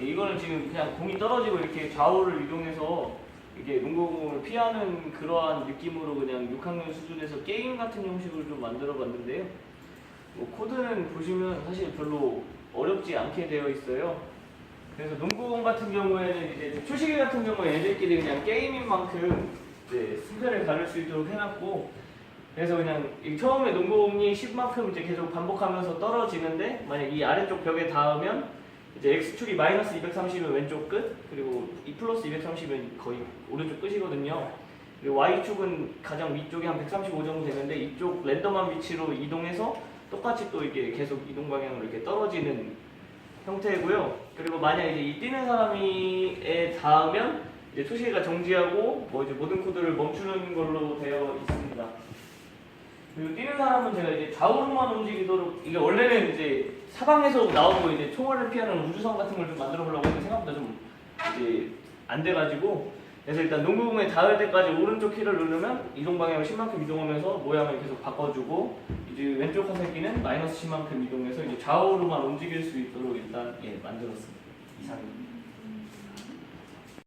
예, 이거는 지금 그냥 공이 떨어지고 이렇게 좌우를 이동해서 이게 농구공을 피하는 그러한 느낌으로 그냥 6학년 수준에서 게임 같은 형식으로 좀 만들어 봤는데요. 뭐 코드는 보시면 사실 별로 어렵지 않게 되어 있어요. 그래서 농구공 같은 경우에는 이제 초시계 같은 경우에 애들끼리 그냥 게임인 만큼 이제 승패를 가를 수 있도록 해놨고 그래서 그냥 이 처음에 농구공이 10만큼 이제 계속 반복하면서 떨어지는데 만약 이 아래쪽 벽에 닿으면 이제 x축이 마이너스 230이면 왼쪽 끝 그리고 이 플러스 230이면 거의 오른쪽 끝이거든요. 그리고 y축은 가장 위쪽에 한 135 정도 되는데 이쪽 랜덤한 위치로 이동해서 똑같이 또 이게 계속 이동 방향으로 이렇게 떨어지는 형태고요. 그리고 만약 이제 이 뛰는 사람이에 닿으면 이제 초시계가 정지하고 뭐 이제 모든 코드를 멈추는 걸로 되어 있습니다. 그리고 뛰는 사람은 제가 이제 좌우로만 움직이도록 이게 원래는 이제 사방에서 나오고 이제 총알을 피하는 우주선 같은 걸 좀 만들어 보려고 했는데 생각보다 좀 이제 안 돼가지고 그래서 일단 농구공에 닿을 때까지 오른쪽 키를 누르면 이동 방향을 10만큼 이동하면서 모양을 계속 바꿔주고 이제 왼쪽 화살기는 마이너스 10만큼 이동해서 이제 좌우로만 움직일 수 있도록 일단 예 만들었습니다. 이상입니다.